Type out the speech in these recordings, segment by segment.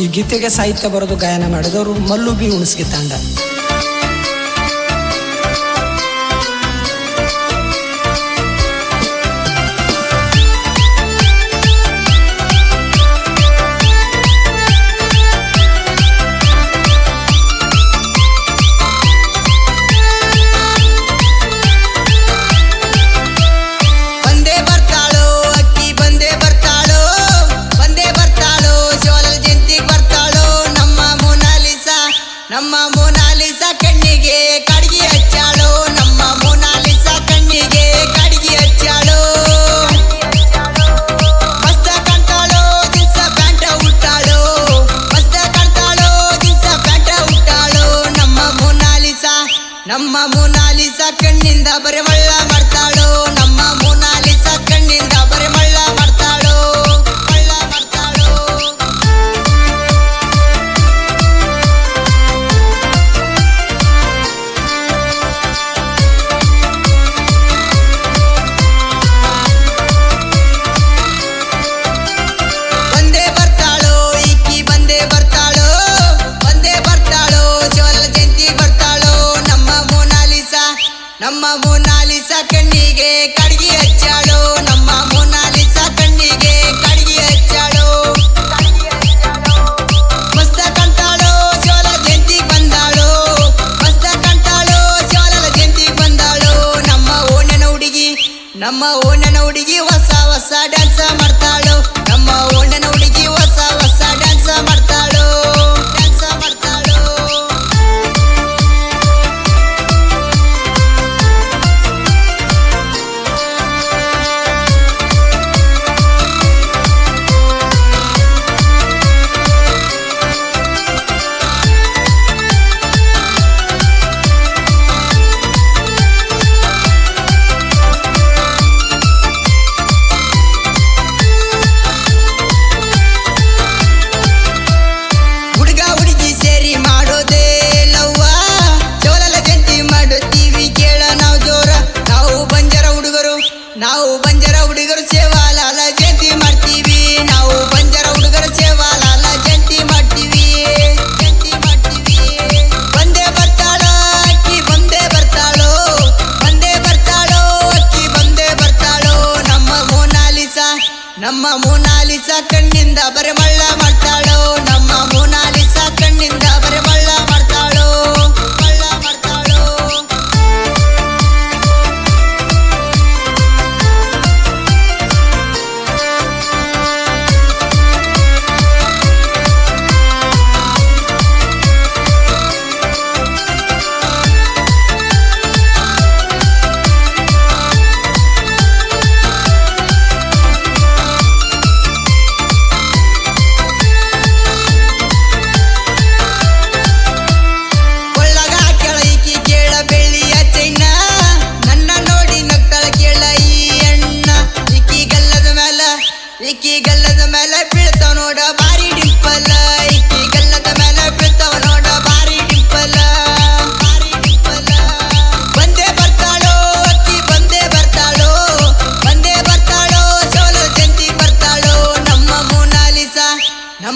ಈ ಗೀತೆಗೆ ಸಾಹಿತ್ಯ ಬರೋದು ಗಾಯನ ಮಾಡಿದವರು ಮಲ್ಲುಬಿ ಬಿ ಮೋನಾಲಿಸಾ ಕಣ್ಣಿಗೆ ಕಡಿಗೆ ಹಚ್ಚಾಳು ನಮ್ಮ ಮೋನಾಲಿಸಾ ಕಣ್ಣಿಗೆ. ನಮ್ಮ ಮೋನಾಲಿಸ ಕಣ್ಣಿಗೆ ಕಡಿಗೆ ಹಚ್ಚಾಳೋ. ಕಣ್ಣಿಂದ ಬರ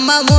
mamá.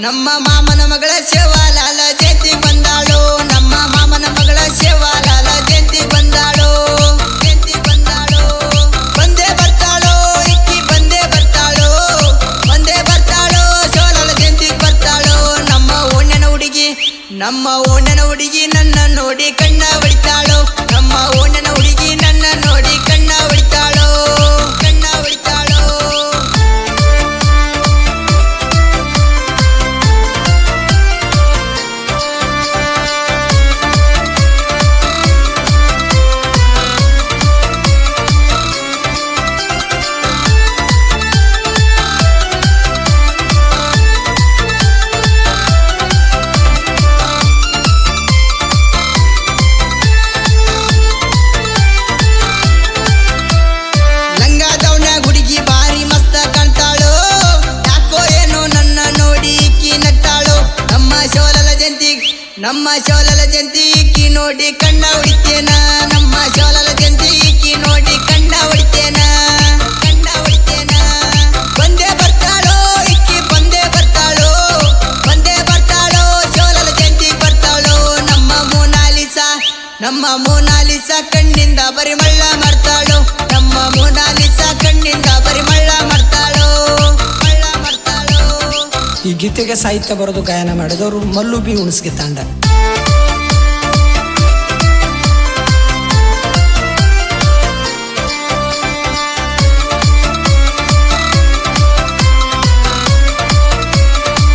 ನಮ್ಮ ಮಾಮನ ಮಗಳ ಶಿವಾಲಾಲ ಜಯಂತಿ ಬಂದಾಳು. ನಮ್ಮ ಮಾಮನ ಮಗಳ ಶಿವಾಲಾಲ ಜಯಂತಿ ಬಂದಾಳು. ಜಯಂತಿ ಬಂದಾಳು. ಬಂದೇ ಬರ್ತಾಳು, ಇಕ್ಕಿ ಬಂದೇ ಬರ್ತಾಳು. ಬಂದೇ ಬರ್ತಾಳು, ಶಿವಲಾಲ ಜಯಂತಿ ಬರ್ತಾಳು. ನಮ್ಮ ಓಣ್ಯನ ಹುಡುಗಿ, ನಮ್ಮ ಓಣ್ಯನ ಹುಡುಗಿ ನಮ್ಮ ಶೋಲಲ ಜಂತಿ ಕಿ ನೋಡಿ ಕಣ್ಣ ಉಡಿತೇನ. ನಮ್ಮ ಶೋಲಲ ಜಂತಿ ಗೀತೆಗೆ ಸಾಹಿತ್ಯ ಬರೆದು ಗಾಯನ ಮಾಡಿದವರು ಮಲ್ಲು ಬಿ ತಾಂಡ.